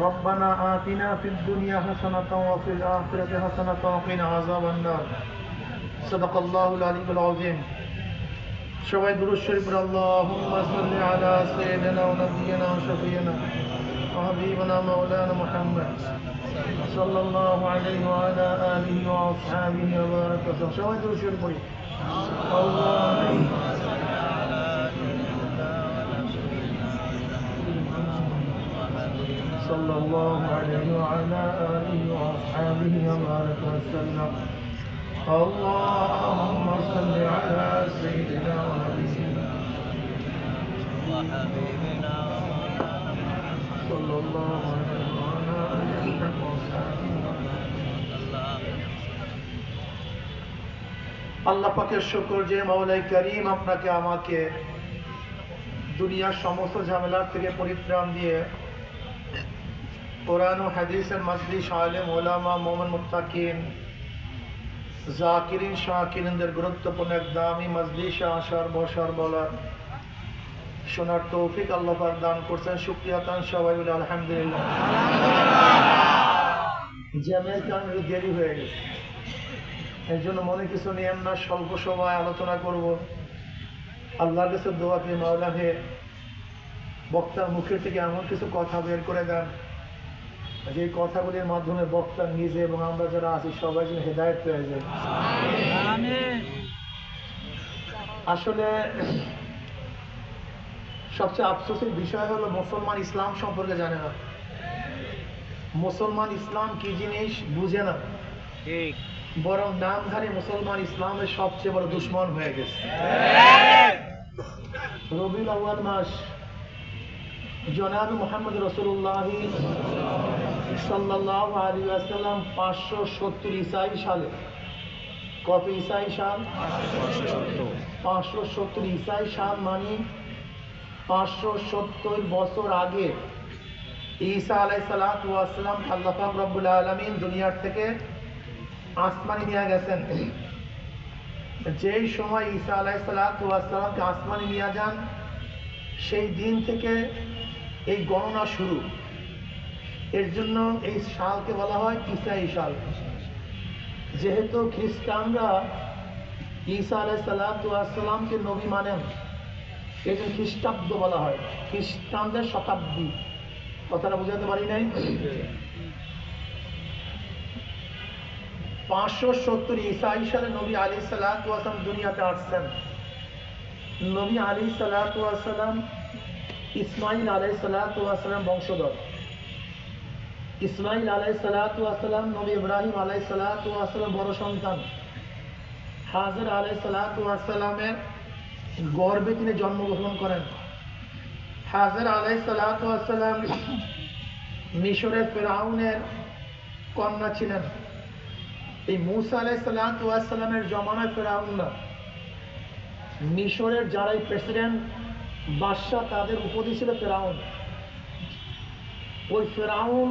ربنا آتنا في الدنيا حسنة وفي الآخرة حسنة وقنا عذاب النار صدق الله العلي العظيم সবাই দুরুদ শরীফ আল্লাহুম্মা সাল্লি আলা সাইয়্যিদিনা ওয়া নাবিয়িনা ওয়া শাফিয়িনা ওয়া হাবিবিনা মাওলানা মুহাম্মদ সাল্লাল্লাহু আলাইহি ওয়া আলা আলিহি ওয়া আসহাবিহি ওয়া বারাকা সবাই দুরুদ শরীফ পড়ি আল্লাহুম্মা صلى الله عليه وعلى آله وأصحابه وبارك وسلم اللهم صل على سيدنا ونبينا صلى الله عليه وعلى آله وأصحابه আল্লাহ পাকের শুকর যে মাওলাই করিম আপনাকে আমাকে দুনিয়ার সমস্ত ঝামেলার থেকে পরিত্রাণ দিয়ে কোরআন ও হাদিসের মজলিস আলেম ওলামা মোহাম্মদ মুত্তাকিন, জাকিরিন, শাকিরিনদের গুরুত্বপূর্ণ এক দামি মজলিসে আসার বসার বলার শোনার তৌফিক আল্লাহ দান করছেন। শুক্রিয়া তান সবাই বলে আলহামদুলিল্লাহ। দেরি হয়ে গেছে। এর জন্য মনে কিছু নিয়েন না স্বল্প সময় আলোচনা করব। আল্লাহর কাছে দোয়া পেয়ে মাওলা হে, বক্তার মুখের থেকে এমন কিছু কথা বের করে দেন। যে কথাগুলির মাধ্যমে বক্তা নিজে এবং আমরা যারা আছি সবাই যেন হেদায়ত পেয়ে যায়। আসলে সবচেয়ে আফসোসের বিষয় হলো মুসলমান ইসলাম সম্পর্কে জানে না। মুসলমান ইসলাম কি জিনিস বুঝে না। বরং নামধারী মুসলমান ইসলামের সবচেয়ে বড় দুশ্মন হয়ে গেছে। রবিউল মাস জনাব মোহাম্মদ রসুল্লাহ সাল্লাহ আলী আসাল্লাম পাঁচশো সত্তর ইসাই সালে। কত ইসাই সাল? পাঁচশো সত্তর। ইসাই সাল মানে পাঁচশো সত্তর বছর আগে ঈসা আলাই সালাতাম আল্লাহ রব্বুল আলমিন দুনিয়ার থেকে আসমানি নিয়ে গেছেন। যেই সময় ঈসা আলাই আসমানি নিয়ে যান, সেই দিন থেকে এই গণনা শুরু। এর জন্য এই সালকে বলা হয় ইসাই সাল যেহেতু খ্রিস্টানরা ঈসা আলাই সালাতামকে নবী মানেন এই জন্য খ্রিস্টাব্দ বলা হয়। খ্রিস্টানদের শতাব্দী। কথাটা বোঝাতে পারি নাই? পাঁচশো সত্তর ইসাই সালে নবী আলী সালাম দুনিয়াতে আসছেন। নবী আলী সালাম ইসমাইল আলাই সালাম বংশধর। ইসমাইল আলাই সালাম, নবী ইব্রাহিম আলাই সালাম বড় সন্তান। হাজর আলাই সালামের গর্বে তিনি জন্মগ্রহণ করেন। হাজর আলাই সালাম মিশরের ফেরাউনের কন্যা ছিলেন। এই মুসা আলাই সালামের জমানায় ফেরাউন না মিশরের যারাই প্রেসিডেন্ট, বাদশাহ তাদের উপদি ছিল ফেরাউন। ওই ফেরাউন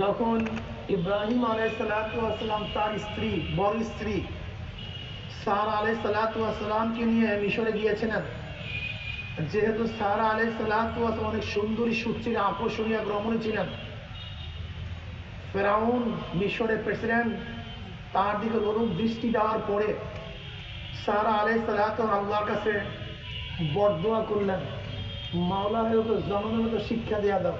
যখন ইব্রাহিম আলাই সালাম তার স্ত্রী, বড় স্ত্রী, সারা আলাই সালাতামকে নিয়ে মিশরে গিয়েছিলেন, যেহেতু সারা আলাই সালাতাম অনেক সুন্দরী, সুচির আকর্ষণীয় গ্রমণী ছিলেন, ফেরাউন মিশরের প্রেসিডেন্ট, তার দিকে অনুরূপ দৃষ্টি দেওয়ার পরে সারা আলাই সালাতাম আল্লাহর কাছে বরদোয়া করলেন। মাওলা হয়ে মতো শিক্ষা দেওয়া দাও।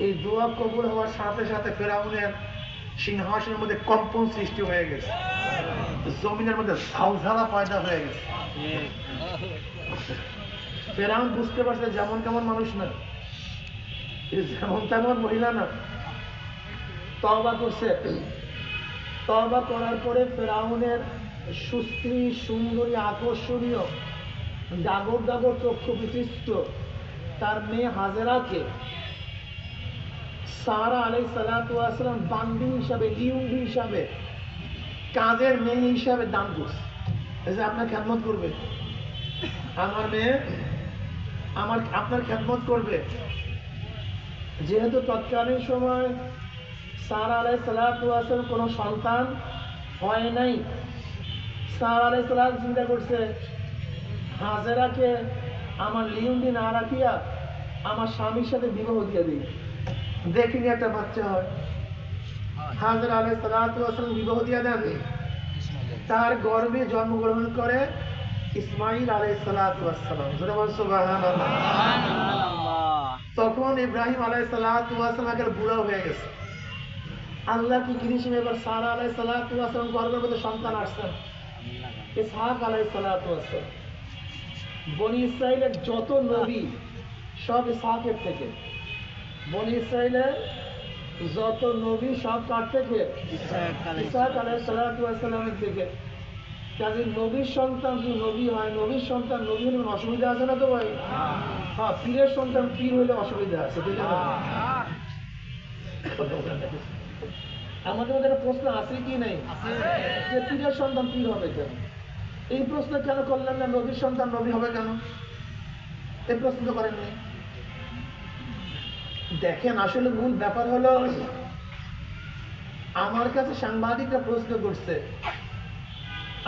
এই দোয়া কবুল হওয়ার সাথে সাথে ফেরাউনের সিংহাসনের মধ্যে কম্পন সৃষ্টি হয়ে গেছে। জমিনের মধ্যে ঝালঝালা পয়দা হয়ে গেছে। ফেরাউন বুঝতে পারছে যেমন কেমন মানুষ না। যেমন তেমন মহিলা না। তবা করছে। তবা করার পরে ফেরাউনের সুস্ত্রী সুন্দরী, আকর্ষণীয় ডাগর ডাগর চক্ষু বিশিষ্ট। তার মেয়ে হাজেরাকে সারা আলাই সালাতাম বান্দি হিসাবে লিউন্ডি হিসাবে, কাজের মেয়ে হিসাবে দান করছে। এই যে আপনার খ্যাতমত করবে। আমার মেয়ে আমার আপনার খ্যাতমত করবে। যেহেতু তৎকালীন সময় সারা আলাই সালাতাম কোনো সন্তান হয় নাই। সারা আলাই সালাম চিন্তা করছে। হাজেরাকে আমার লিউন্ডি না রাখিয়া আমার স্বামীর সাথে বিবাহ দিয়ে দিই। দেখিনি একটা বাচ্চা হয়। হাজর আলাই সালাম বিবাহ দিয়ে দেন। তার গর্বে জন্মগ্রহণ করে ইসমাইল আলাই সালাম। তখন ইব্রাহিম আলাই সালাম একটা বুড়া হয়ে গেছে। আল্লাহ কি কৃষ্ণ এবার সারা আলাই সালাম গর্ভের মধ্যে সন্তান আসছেন ইসহাক আলাই সালাম। বনি ইসরায়েলের যত নবী সব থেকে। বনি ইসরায়েলের যত নবী সব কার থেকে? ইসহাক থেকে। কাজে নবীর সন্তান যদি নবী হয় নবীর সন্তান নবী হলে অসুবিধা আছে না তো ভাই? হ্যাঁ পীরের সন্তান পীর হলে অসুবিধা আছে ঠিক আছে আমাদের মধ্যে একটা প্রশ্ন আছে কি নাই? যে পীরের সন্তান পীর হবে কেন? এই প্রশ্ন কেন করলেন না? নবীর সন্তান নবী হবে কেন? এই প্রশ্ন তো করেননি। দেখেন, আসলে মূল ব্যাপার হলো, আমার কাছে সাংবাদিকরা প্রশ্ন করছে,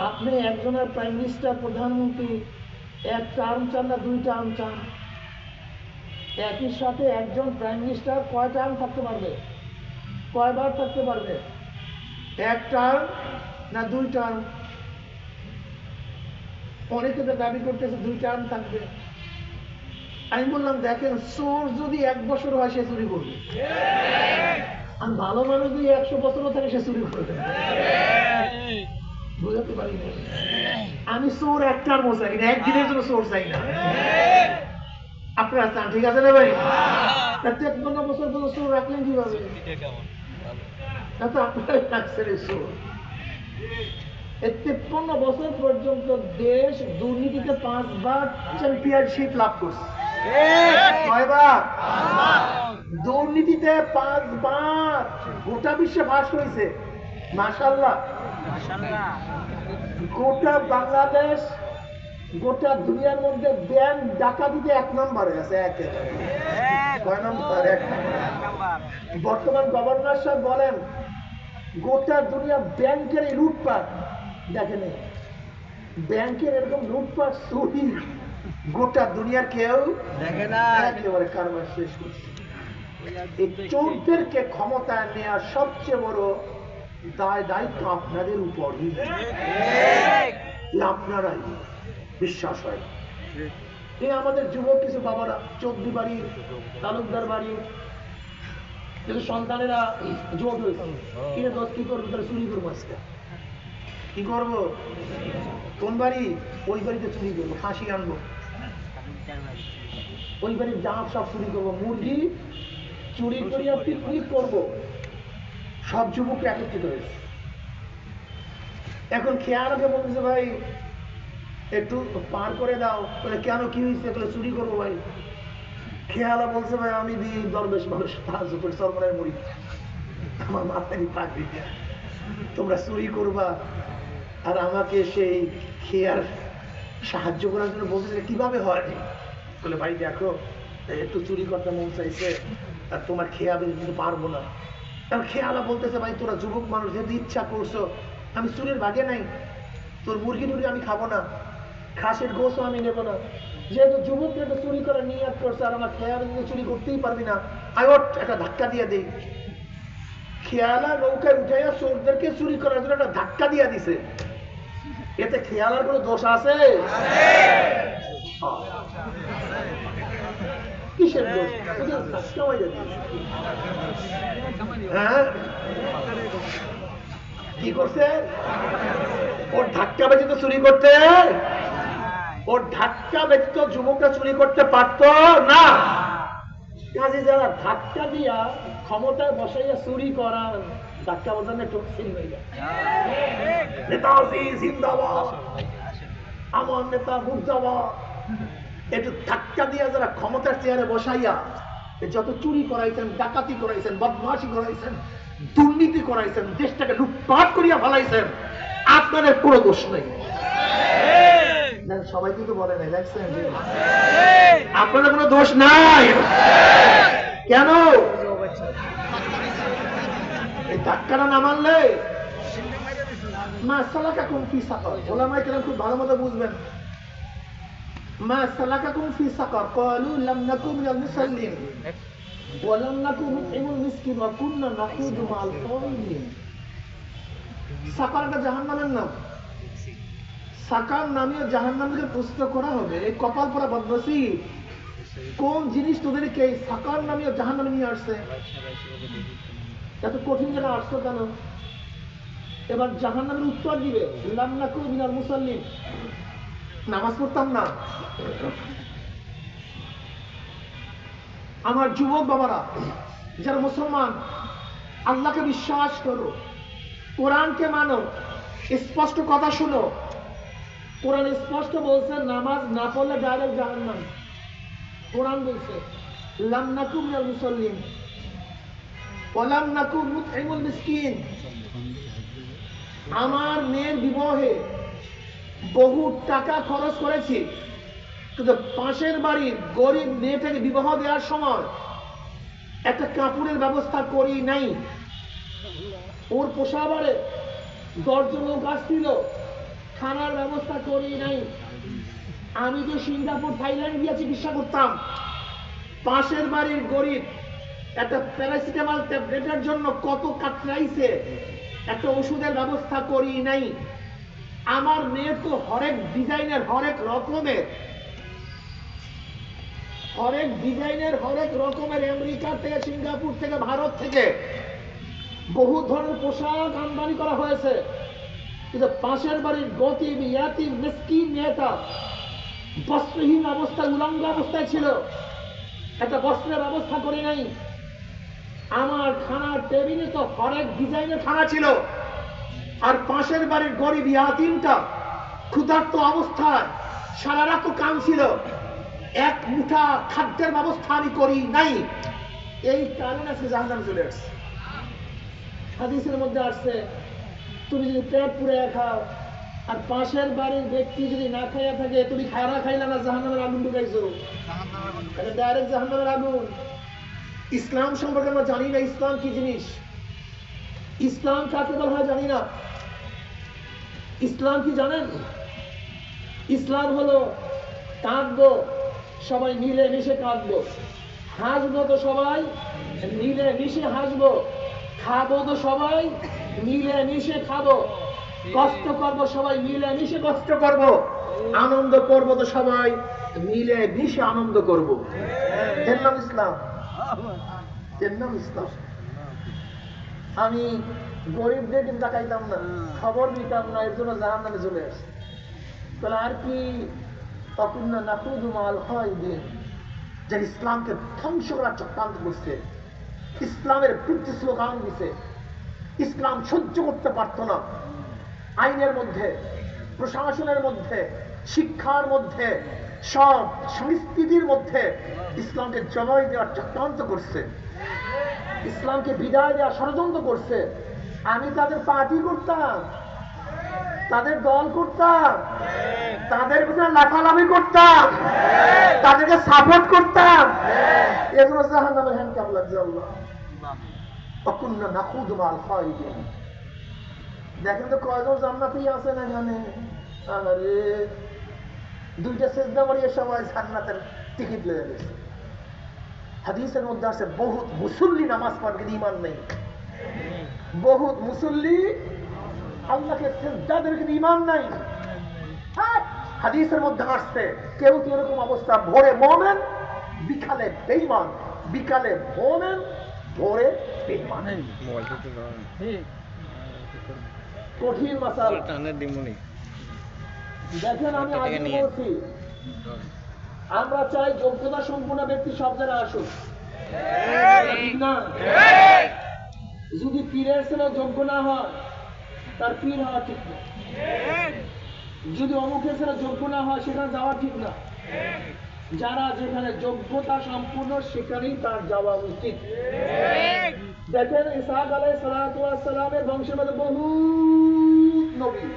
আপনি একজনের প্রাইম মিনিস্টার প্রধানমন্ত্রী, এক টার্ম চান না দুই টার্ম চান? একই সাথে একজন প্রাইম মিনিস্টার কয় টার্ম থাকতে পারবে? কয়বার থাকতে পারবে? এক টার্ম না দুই টার্ম? অনেকে তো দাবি করতেছে দুই টার্ম থাকবে। আমি বললাম দেখেন চোর যদি এক বছর হয় সে চুরি করবে। আর ভালো মানুষ যদি একশো বছরও থাকে সে চুরি করবে। বুঝাতে পারি আমি চোর মতো চাই না একদিনের জন্য চোর চাই না। আপনারা চান ঠিক আছে না ভাই? তেপ্পান্ন বছর পর্যন্ত চোর রাখলেন কীভাবে? রাখছেন চোর। এই তেপ্পান্ন বছর পর্যন্ত দেশ দুর্নীতিতে পাঁচবার চ্যাম্পিয়নশিপ লাভ করছে। কয়বার? দুর্নীতিতে পাঁচবার। গোটা বিশ্বে ফাঁস হয়েছে মাসাল্লাহ গোটা বাংলাদেশ গোটা দুনিয়ার মধ্যে ব্যাংক ডাকাতিতে এক নম্বরে আছে এক কয় নম্বর? এক বর্তমান গভর্নর সাহেব বলেন গোটা দুনিয়া ব্যাংকের এই লুটপাট। দেখেন। ব্যাংকের এরকম লুটপাট চুরি গোটা দুনিয়ার কেউ দেখে না। একেবারে কারবার শেষ করছে। এই চোরদেরকে নেওয়ার সবচেয়ে বড় দায় দায়িত্ব আপনাদের উপরই। আপনারাই বিশ্বাস হয়। এই আমাদের যুবক কিছু বাবারা চৌধুরী বাড়ি তালুকদার বাড়ি কিছু সন্তানেরা জোট হয়েছে কিনে দশ কি করব তাহলে চুরি করব আজকে। কি করব? কোন বাড়ি? ওই বাড়িতে চুরি করব ফাঁসি আনব। ওই বাড়ির জাঁপ সব চুরি করব, মুরগি চুরি করিয়া পিকনিক করব। সব যুবক একত্রিত হয়েছে। এখন খেয়ালকে বলতেছে, ভাই, একটু পার করে দাও। বলে, কেন? কি হয়েছে? বলে চুরি করব ভাই। খেয়ালা বলছে, ভাই, আমি দিই দরবেশ মানুষ সাহায্য করি, সরবরাহের মরি আমার মাথায় দেয়া। তোমরা চুরি করবা আর আমাকে সেই খেয়ার সাহায্য করার জন্য বলতেছে কীভাবে হয়? বলে, ভাই, দেখো একটু চুরি করতে মন চাইছে, আর তোমার খেয়া আমি কিন্তু পারব না। কারণ খেয়ালা বলতেছে, ভাই, তোরা যুবক মানুষ, যেহেতু ইচ্ছা করছ, আমি চুরির ভাগে নাই, তোর মুরগি টুরগি আমি খাব না, খাসের গোসও আমি নেব না। যেহেতু একটা চুরি করার নিয়াত করছে, আর আমার খেয়াল কিন্তু চুরি করতেই পারবি না আই ওট একটা ধাক্কা দিয়ে দেই খেয়ালা নৌকায় উঠাইয়া চোরদেরকে চুরি করার জন্য একটা ধাক্কা দিয়ে দিছে। এতে খেয়ালার কোনো দোষ আছে? হয়ে? কি করছে? ওর ধাক্কা বেঁচে তো চুরি করতে? ওর ধাক্কা ব্যতীত যুবকরা চুরি করতে পারতো না? কাজে যারা ধাক্কা দিয়া ক্ষমতায় বসাইয়া চুরি করার সিল হয়ে যায়। নেতাজি জিন্দাবাদ। আমার নেতা মুর্দাবাদ। একটু ধাক্কা দিয়া যারা ক্ষমতার চেয়ারে বসাইয়া যত চুরি করাইছেন ডাকাতি করাইছেন বদমাশি করাইছেন দুর্নীতি করাইছেন দেশটাকে লুটপাট করিয়া ফেলাইছেন আপনাদের কোনো দোষ নেই। সবাই কিন্তু বলে নাই দেখছেন? আপনাদের কোনো দোষ নাই। কেন? এই ধাক্কাটা না মারলে? মা, সালাকা সাকার? ক্বালু লাম নাকু মিনাল মুসাল্লিন। ওয়া লাম নাকু মিসকিন ওয়া কুননা নাখুদু মা'আল খাওয়াইন সাকার জাহান্নামের নাম। সাকার নামে জাহান্নামকে প্রশ্ন করা হবে। এই কপাল পরা বদনসি কোন জিনিস তোদেরকে সাকার নামে জাহান্নামে নিয়ে আসছে? এত কঠিন জায়গা আসতো কেন এবার জাহান্নামের উত্তর দিবে। লান্নাকু মিনাল মুসাল্লিন। নামাজ পড়তাম না। আমার যুবক বাবারা, যারা মুসলমান, আল্লাহকে বিশ্বাস করো, কোরআনকে মানো, স্পষ্ট কথা শুনো। কোরআন স্পষ্ট বলছে, নামাজ না পড়লে ডাইরেক্ট জাহান্নাম। কোরআন বলছে, লাম নাকু ওয়ালাম নাকু মুতইমুল মিসকিন। আমার মেয়ের বিবাহে বহু টাকা খরচ করেছি। কিন্তু পাশের বাড়ির গরিব মেয়েটাকে বিবাহ দেওয়ার সময় একটা কাপড়ের ব্যবস্থা করি নাই। ওর পোষাবারে দশজন লোক আসছিল, খানার ব্যবস্থা করি নাই। আমি তো সিঙ্গাপুর, থাইল্যান্ড গিয়ে চিকিৎসা করতাম। পাশের বাড়ির গরিব একটা প্যারাসিটামল ট্যাবলেটের জন্য কত কাতরাইছে? একটা ওষুধের ব্যবস্থা করি নাই। আমার মেয়ের তো হরেক ডিজাইনের, হরেক রকমের। হরেক ডিজাইনের, হরেক রকমের আমেরিকা থেকে, সিঙ্গাপুর থেকে, ভারত থেকে। বহু ধরনের পোশাক আমদানি করা হয়েছে। কিন্তু পাশের বাড়ির গতি ইয়াতি মিসকিন মেয়েটা বস্ত্রহীন অবস্থায়, উলঙ্গ অবস্থায় ছিল। একটা বস্ত্রের ব্যবস্থা করি নাই। আমার খানার টেবিলে তো হরেক ডিজাইনের খানা ছিল। আর পাশের বাড়ির গরিব ইয়াতিমটা ক্ষুধার্ত অবস্থায় সারা রাত কাম ছিল এক মুঠা খাদ্যের ব্যবস্থা আমি করি নাই। এই কারণে আজকে জাহান্নাম চলে আসছে। হাদিসের মধ্যে আসছে তুমি যদি পেট পুড়ে খাও আর পাশের বাড়ির ব্যক্তি যদি না খাইয়া থাকে তুমি খায়রা খাইলা না জাহান্নামের আগুন ঢুকাইছো। ডাইরেক্ট জাহান্নামের আগুন। ইসলাম সম্পর্কে আমরা জানি না, ইসলাম কি জিনিস? ইসলাম কাকে বলা হয় জানি না। ইসলাম কি জানেন? ইসলাম হলো কাঁদবো সবাই মিলে মিশে কাঁদবো হাসবো তো সবাই মিলে মিশে হাসবো। খাব তো সবাই মিলে মিশে খাব। কষ্ট করব সবাই মিলে মিশে কষ্ট করব। আনন্দ করব তো সবাই মিলে মিশে আনন্দ করব। এর নাম ইসলাম। আমি গরিবদের কিন্তু তাকাইতাম না, খবর নিতাম না, এর জন্য জাহান নামে চলে আসে তাহলে আর কি তখন না নাকুদু মাল হয় দিন যে ইসলামকে ধ্বংস করার চক্রান্ত করছে, ইসলামের বিরুদ্ধে স্লোগান দিছে, ইসলাম সহ্য করতে পারত না। আইনের মধ্যে, প্রশাসনের মধ্যে, শিক্ষার মধ্যে সব সংস্কৃতির মধ্যে ইসলামকে জবাই দেওয়ার চক্রান্ত করছে। ইসলামকে বিদায় দেওয়ার ষড়যন্ত্র করছে। আমি তাদের পার্টি করতাম, তাদের দল করতাম, তাদের পিছনে লাফালাফি করতাম, তাদেরকে সাপোর্ট করতাম। এগুলো জাহান নামের হ্যান্ড কাপ লাগছে অকুন্না নাকুদ মাল খাইদিন দেখেন তো কয়জন জান্নাতি আছেন এখানে? আরে দুইটা সেজদা মারিয়ে সবাই জান্নাতের টিকিট লেগে গেছে। হাদিসের মধ্যে আছে বহুত মুসল্লি নামাজ পড়ে কিন্তু ইমান নেই। বহুত মুসল্লি আল্লাহকে সেজদাদের কিন্তু ইমান নাই। হ্যাঁ, হাদিসের মধ্যে আসছে কেউ কেউ এরকম অবস্থা? ভোরে মোমেন বিকালে বেইমান বিকালে মোমেন ভোরে বেইমান কঠিন মাসাল। দেখেন আমি আগে বলছি আমরা চাই যোগ্যতা সম্পূর্ণ ব্যক্তি সব জায়গায় আসুক। যদি পীরের ছেলে যোগ্য না হয় তার পীর হওয়া ঠিক না। যদি অমুকের ছেলে যোগ্য না হয় সেখানে যাওয়া ঠিক না। যারা যেখানে যোগ্যতা সম্পূর্ণ সেখানেই তার যাওয়া উচিত। দেখেন ইসাক আলাই সালামের বংশের মধ্যে বহু নবী।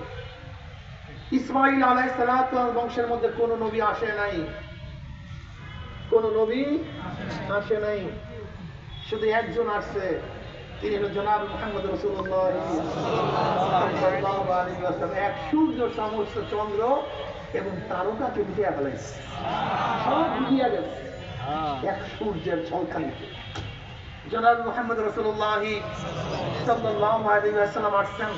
ইসমাইল আলাই সালাম বংশের মধ্যে কোন নবী আসে নাই। কোন নবী আসে নাই। শুধু একজন আসছে তিনি হলো জনাব মোহাম্মদ রসুল্লাহ এক সূর্য সমস্ত চন্দ্র এবং তারকাকে মিটিয়া ফেলাইছে সব মিটিয়া গেছে। এক সূর্যের ঝলকানিতে জনাব মোহাম্মদ রসুল্লাহ ওয়াসাল্লাম আসছেন।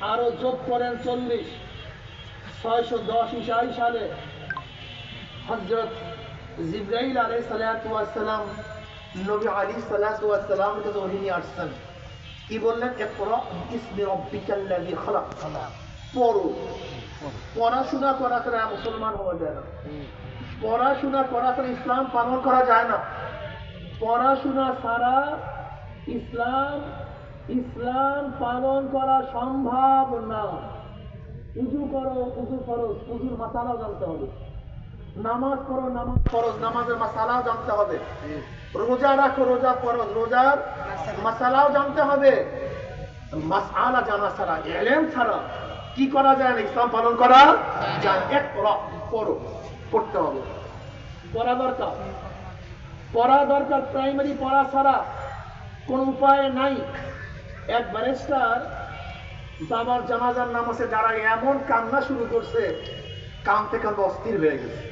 আরও যোগ করেন চল্লিশ। ছয়শো দশ ইসাই সালে হজরত জিব্রাইল আলাই সালাম, নবী আলী সালাম কাছে আসছেন। কি বললেন? পড়ো। পড়াশোনা করা মুসলমান হওয়া যায় না। পড়াশোনা করা ছাড়া ইসলাম পালন করা যায় না। পড়াশোনা ছাড়া ইসলাম ইসলাম পালন করা সম্ভব না। উজু করো, উজু ফরজ, উজুর মাসালাও জানতে হবে। নামাজ পড়ো, নামাজ ফরজ, নামাজের মাসালাও জানতে হবে। রোজা রাখো, রোজা ফরজ, রোজার মাসালাও জানতে হবে। মাসালা জানা ছাড়া, এলেম ছাড়া কি করা যায় না? ইসলাম পালন করা যায় এক পড়ো। পড়তে হবে। পড়া দরকার। পড়া দরকার প্রাইমারি পড়া ছাড়া কোনো উপায় নাই। এক ব্যারিস্টার বাবার জানাজার নামাজে যারা এমন কান্না শুরু করছে, কানতে কানতে অস্থির হয়ে গেছে।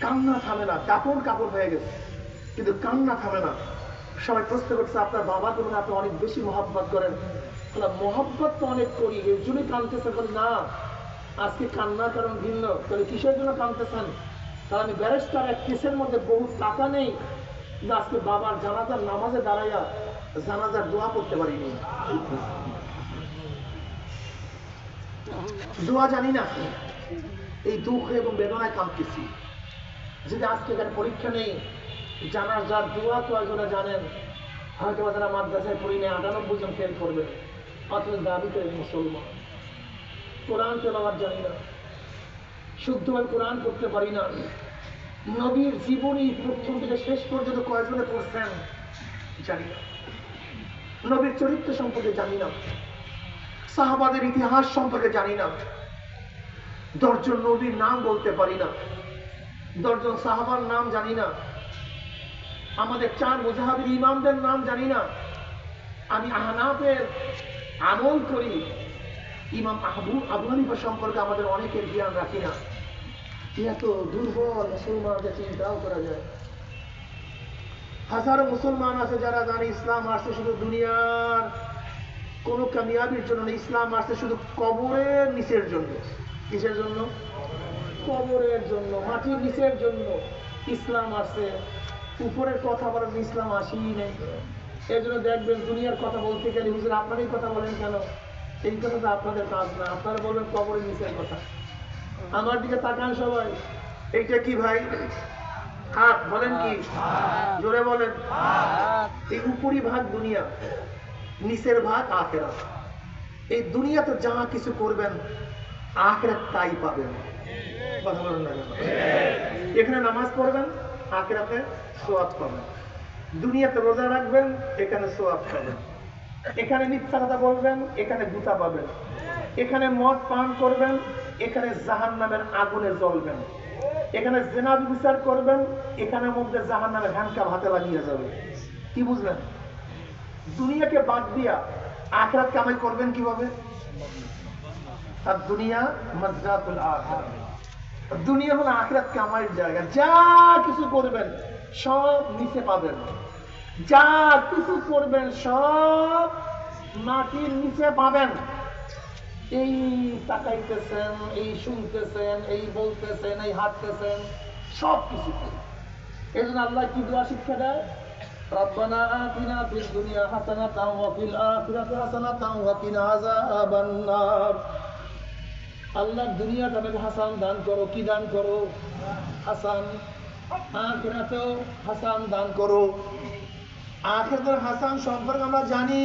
কান্না থামে না, কাপড় কাপড় হয়ে গেছে। কিন্তু কান্না থামে না। সবাই প্রশ্ন করছে, আপনার বাবাকে মনে আপনি অনেক বেশি মহাব্বত করেন। মহব্বত তো অনেক করি, এর জন্যই কানতেছে। না আজকে কান্নার কারণ ভিন্ন। তাহলে কিসের জন্য কানতেছেন তাহলে আমি ব্যারিস্টার এক কেসের মধ্যে বহু টাকা নেই। যে আজকে বাবার জানাজার নামাজে দাঁড়াইয়া জানাজার দোয়া করতে পারিনি। দোয়া জানি না। এই দুঃখ এবং বেদনায় কাঁদতেছি। যদি আজকে এখানে পরীক্ষা নেই জানার যার দোয়া তো একজনে জানেন। হয়তো যারা মাদ্রাসায় পড়ি নেই, আটানব্বই জন ফেল করবে। অথচ দাবি করে মুসলমান। কোরআন তেলাওয়াত জানি না। শুদ্ধভাবে কোরআন করতে পারি না। নবীর জীবনী প্রথম থেকে শেষ পর্যন্ত কয়েকজনে পড়ছেন, জানি না। নবীর চরিত্র সম্পর্কে জানি না। সাহাবাদের ইতিহাস সম্পর্কে জানি না। দশজন নবীর নাম বলতে পারি না। দশজন সাহাবার নাম জানি না। আমাদের চার মুজাহাবির ইমামদের নাম জানি না। আমি আহনাফের আমল করি। ইমাম আহবু আবু হানিফা সম্পর্কে আমাদের অনেকের জ্ঞান রাখি না। এত দুর্বল মুসলমানদের চিন্তাও করা যায়। হাজারো মুসলমান আছে যারা জানে ইসলাম আসছে শুধু দুনিয়ার কোন কামিয়াবির জন্য না, ইসলাম আসছে শুধু কবরের নিচের জন্য। কিসের জন্য? কবরের জন্য, মাটির নিচের জন্য ইসলাম আসছে। উপরের কথা বলার ইসলাম আসেই নেই। এই জন্য দেখবেন দুনিয়ার কথা বলতে গেলে হুজুর আপনারই কথা বলেন কেন? এই কথা তো আপনাদের কাজ না। আপনারা বলবেন কবরের নিচের কথা। আমার দিকে তাকান সবাই। এইটা কি ভাই? হাত বলেন কি? জোরে বলেন। এই উপরি ভাগ দুনিয়া নিচের ভাগ আখেরা এই দুনিয়াতে যা কিছু করবেন আখেরা তাই পাবেন। কথা বলেন না এখানে নামাজ পড়বেন আখেরাতে সোয়াব পাবেন। দুনিয়াতে রোজা রাখবেন এখানে সোয়াব পাবেন। এখানে মিথ্যা কথা বলবেন, এখানে গুতা পাবেন। এখানে মদ পান করবেন, এখানে জাহান নামের আগুনে জ্বলবেন। এখানে জেনা বিচার করবেন এখানে মধ্যে জাহান নামের হ্যান্ডকাপ হাতে লাগিয়ে যাবে। কি বুঝলেন? দুনিয়াকে বাদ দিয়া আখরাত কামাই করবেন কীভাবে? আর দুনিয়া মজরাতুল আখিরাত দুনিয়া হলো আখরাত কামাইয়ের জায়গা। যা কিছু করবেন, সব নিচে পাবেন। যা কিছু করবেন সব মাটির নিচে পাবেন এই তাকাইতেছেন এই শুনতেছেন এই বলতেছেন এই হাঁটতেছেন সব কিছু এই জন্য আল্লাহ কি দোয়া শিক্ষা দেয় ربنا آتنا في الدنيا حسنة وفي الآخرة حسنة وقنا عذاب النار আল্লাহ দুনিয়াতে আমাকে হাসান দান করো কি দান করো হাসান আখেরাতেও হাসান দান করো আখেরাতের হাসান সম্পর্কে আমরা জানি,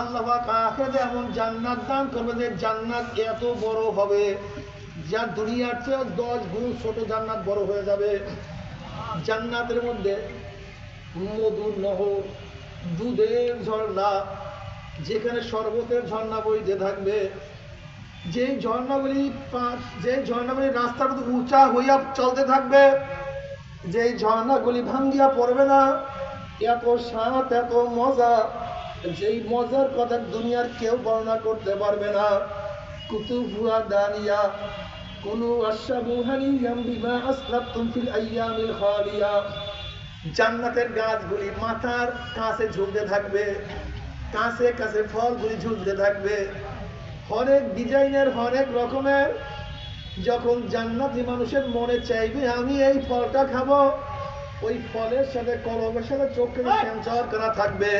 আল্লাহ পাক আখেরাতে এমন জান্নাত দান করবে যে জান্নাত এত বড় হবে যা দুনিয়ার চেয়ে দশ গুণ ছোট জান্নাত বড় হয়ে যাবে। জান্নাতের মধ্যে মধুর নহর, দুধের ঝর্ণা, যেখানে শরবতের ঝর্ণা বইতে থাকবে যে ঝর্ণাগুলি যে ঝর্ণাগুলি রাস্তার উঁচা হইয়া চলতে থাকবে যে ঝর্ণাগুলি ভাঙ্গিয়া পড়বে না এত স্বাদ, এত মজা, যেই মজার কথা দুনিয়ার কেউ বর্ণনা করতে পারবে না। কুতুফুয়া দানিয়া, কোন বিমা আসলাফতুম ফিল আইয়ামিল খালিয়া। জান্নাতের গাছগুলি মাথার কাছে ঝুলতে থাকবে, কাছে কাছে ফলগুলি ঝুলতে থাকবে। হরেক ডিজাইনের, হরেক রকমের, যখন জান্নাতি মানুষের মনে চাইবে, আমি এই ফলটা খাব ওই ফলের সাথে কলমের সাথে চোখে সেন্সর করা থাকবে।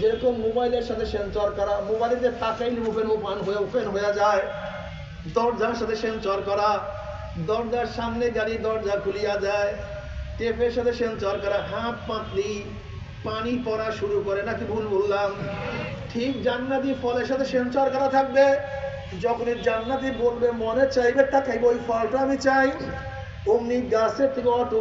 যেরকম মোবাইলের সাথে সেন্সর করা মোবাইলে যে তাকাইলে ওপেন ওপেন হয়ে ওপেন হয়ে যায়, দরজার সাথে সেন্সর করা, দরজার সামনে গাড়ি দরজা খুলিয়া যায় টেপের সাথে সেন্সর করা, হাত পাতলি, পানি পড়া শুরু করে, নাকি ভুল বললাম? ঠিক জান্নাতি ফলের সাথে সেন্সর করা থাকবে। যখন জান্নাতি বলবে, মনে চাইবে তাকাইবে ওই ফলটা আমি চাই। অমনি গাছের থেকে অটো